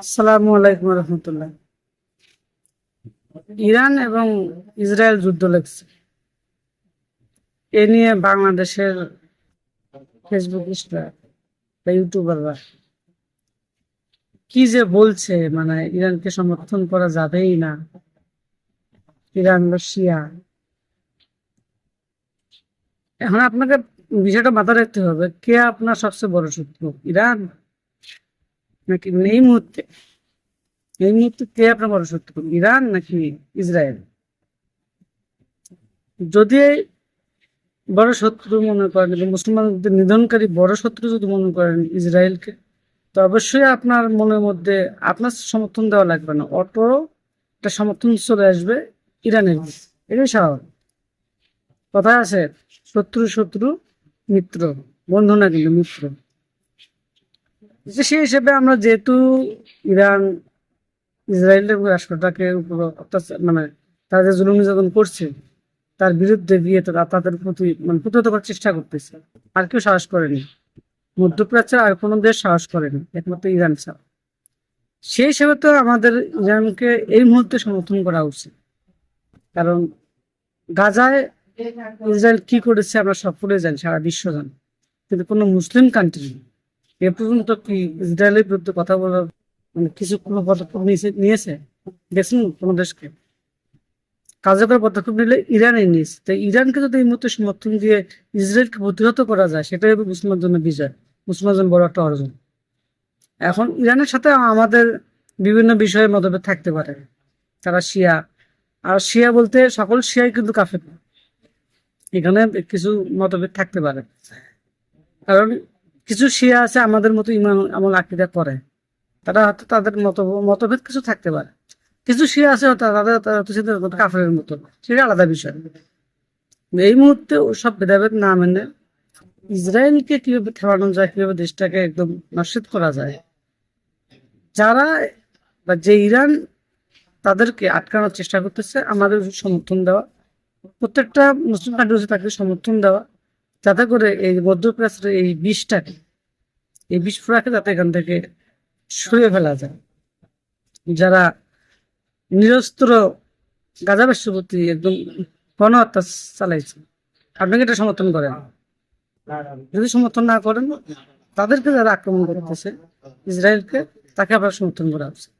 আসসালামু আলাইকুম রহমতুল্লাহ। ইরান এবং ইসরায়েল যুদ্ধ লেগছে। এ নিয়ে বাংলাদেশের ফেসবুক বা ইউটিউবাররা কি যে বলছে মানে ইরানকে সমর্থন করা যাবেই না। Iran, Russia. এখন আপনাকে বিষয়টা মাথায় রাখতে হবে, কে আপনার সবচেয়ে বড় শত্রু, ইরান নাকি এই মুহূর্তে? এই মুহূর্তে কে আপনার বড় শত্রু, ইরান নাকি ইসরায়েল? যদি বড় শত্রু মনে করেন যে মুসলমানদের নিধনকারী বড় শত্রু যদি মনে করেন ইসরায়েলকে, তো অবশ্যই আপনার মনের মধ্যে আপনার সমর্থন দেওয়া লাগবে না। অটো একটা সমর্থন চলে আসবে ইরানের এটাই স্বাভাবিক। কথায় আছে, শত্রু শত্রু মিত্র, বন্ধু না কিন্তু মিত্র। যে সেই হিসেবে আমরা যেহেতু ইরান, ইসরায়েলের রাষ্ট্রটাকে অত্যাচার মানে তারা যে নির্যাতন করছে, তার বিরুদ্ধে গিয়ে তারা তাদের প্রতি মানে প্রতিহত করার চেষ্টা করতেছে। আর কেউ সাহস করেনি। মধ্যপ্রাচ্যের আর কোনো দেশ সাহস করেনি, একমাত্র ইরান ছাড়া। সেই হিসেবে তো আমাদের ইরানকে এই মুহূর্তে সমর্থন করা উচিত। কারণ গাজায় ইসরায়েল কি করেছে আমরা সকলে জানি সারা বিশ্ব জানি। কিন্তু কোনো মুসলিম কান্ট্রি এ পর্যন্ত কি ইসরায়েলের বিরুদ্ধে কথা বলার মানে কিছু কোনো পদক্ষেপ নিয়েছে দেখছেন কোনো দেশকে। কার্যকর পদক্ষেপ নিলে ইরানই নিয়েছে তাই ইরানকে যদি এই মুহূর্তে সমর্থন দিয়ে ইসরায়েলকে প্রতিহত করা যায়, সেটাই হবে মুসলমানের জন্য বিজয়। মুসলমানের জন্য বড় একটা অর্জন। এখন ইরানের সাথে আমাদের বিভিন্ন বিষয়ে মতভেদ থাকতে পারে। তারা শিয়া। আর শিয়া বলতে সকল শিয়াই কিন্তু কাফের। এখানে কিছু মতভেদ থাকতে পারে। কারণ কিছু শিয়া আছে আমাদের মতো ইমান আমল, আকিদা করে। তারা হয়তো তাদের মত, মতভেদ কিছু থাকতে পারে। কিছু শিয়া আছে তাদের কাফের মতো সেটা আলাদা বিষয়। এই মুহূর্তে ওসব ভেদাভেদ না মেনে ইসরায়েলকে কীভাবে ঠেলানো যায়, কীভাবে দেশটাকে একদম নস্বাত করা যায়, যারা বা যে ইরান তাদেরকে আটকানোর চেষ্টা করতেছে, আমাদের সমর্থন দেওয়া, প্রত্যেকটা মুসলিম কান্ট্রি তাকে সমর্থন দেওয়া। যাতে করে এই মধ্যপ্রাচ্যের এই বিষটাকে, এই বিষ যাতে এখান থেকে সরিয়ে ফেলা যায়। যারা নিরস্ত্র গাজা প্রতি একদম গণহত্যা চালাইছে, আপনাকে এটা সমর্থন করেন? যদি সমর্থন না করেন, তাদেরকে যারা আক্রমণ করতেছে, ইসরায়েলকে, তাকে আবার সমর্থন করা উচিত